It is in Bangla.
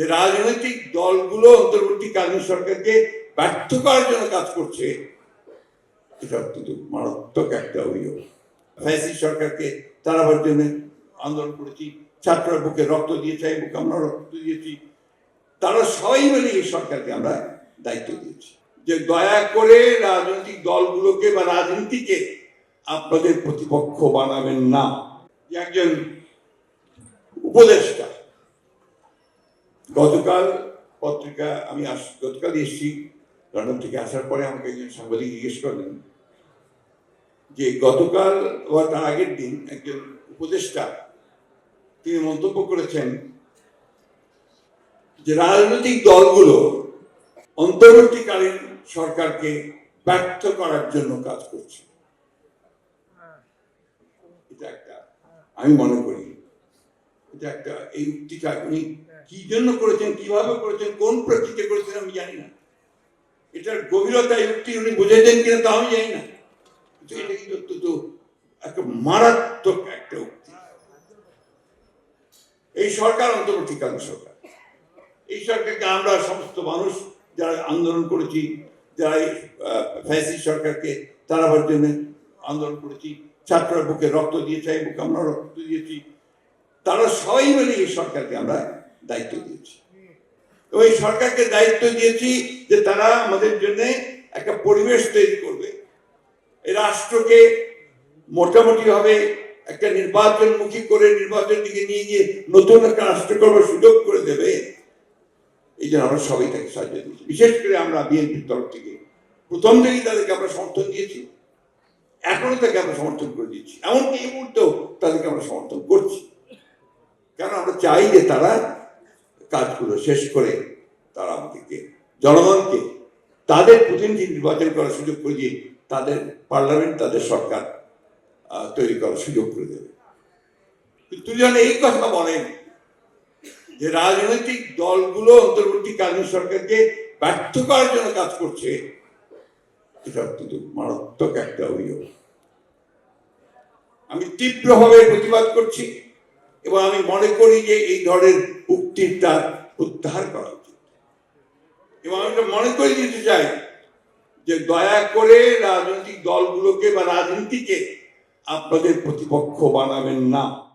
যে রাজনৈতিক দলগুলো অন্তর্বর্তী অন্তর্বর্তীকালীন সরকারকে ব্যর্থ করার জন্য কাজ করছে, এটা অত্যন্ত মারাত্মক একটা অভিযোগ। ফ্যাসি সরকারকে তাড়াবার জন্য আন্দোলন করেছি, ছাত্ররা বুকে রক্ত দিয়েছে বুকে আমরা রক্ত দিয়েছি। তারা সবাই মিলে এই সরকারকে আমরা দায়িত্ব দিয়েছি। যে দয়া করে রাজনৈতিক দলগুলোকে বা রাজনীতিকে আপনাদের প্রতিপক্ষ বানাবেন না। একজন উপদেষ্টা গতকাল পত্রিকা আমি আস গতকাল এসেছি লন্ডন থেকে আসার পরে আমাকে একজন সাংবাদিক জিজ্ঞেস করলেন যে গতকাল বা তার আগের দিন একজন উপদেষ্টা তিনি মন্তব্য করেছেন যে রাজনৈতিক দলগুলো অন্তর্বর্তীকালীন সরকারকে ব্যর্থ করার জন্য কাজ করছে। এটা একটা আমি মনে করি। একটা এই উক্তিটা উনি কি জন্য করেছেন, কীভাবে করেছেন, কোন প্রেক্ষিতে করেছেন আমি জানি না। এটার গভীরতা উক্তি উনি বুঝেছেন কিনা তা আমি জানি না। কিন্তু এটা কিন্তু অত্যন্ত একটা মারাত্মক একটা উক্তি। এই সরকার সরকার। এই সরকারকে আমরা সমস্ত মানুষ যারা আন্দোলন করেছি, যারা ফ্যাসি সরকারকে তাড়াবার জন্য আন্দোলন করেছি, ছাত্ররা বুকে রক্ত দিয়েছে বুকে আমরা রক্ত দিয়েছি। তারা সবাই মিলে এই সরকারকে আমরা দায়িত্ব দিয়েছি। এবং এই সরকারকে দায়িত্ব দিয়েছি যে তারা আমাদের জন্য একটা পরিবেশ তৈরি করবে। এই রাষ্ট্রকে মোটামুটি ভাবে একটা নির্বাচনমুখী করে নির্বাচনের দিকে নিয়ে গিয়ে নতুন একটা রাষ্ট্র করবার সুযোগ করে দেবে, এই জন্য আমরা সবাই তাকে সাহায্য দিয়েছি। বিশেষ করে আমরা বিএনপির তরফ থেকে প্রথম থেকেই তাদেরকে আমরা সমর্থন দিয়েছি এখনও তাকে আমরা সমর্থন করে দিচ্ছি। এমনকি এই মুহূর্তেও তাদেরকে আমরা সমর্থন করছি। কারণ আমরা চাই যে তারা কাজগুলো শেষ করে তারা আমাদেরকে, জনগণকে, তাদের প্রতিনিধি নির্বাচন করার সুযোগ করে দিয়ে তাদের পার্লামেন্ট, তাদের সরকার তৈরি করার সুযোগ করে দেবে। কিন্তু যখন এই কথা বলেন যে রাজনৈতিক দলগুলো অন্তর্বর্তীকালীন সরকারকে ব্যর্থ করার জন্য কাজ করছে, এটা অত্যন্ত মারাত্মক একটা অভিযোগ। আমি তীব্রভাবে প্রতিবাদ করছি। এবং আমি মনে করি যে এই ধরনের উক্তিটা উদ্ধার করা উচিত। এবং আমি মনে করে দিতে চাই যে দয়া করে রাজনৈতিক দলগুলোকে বা রাজনীতিকে আপনাদের প্রতিপক্ষ বানাবেন না।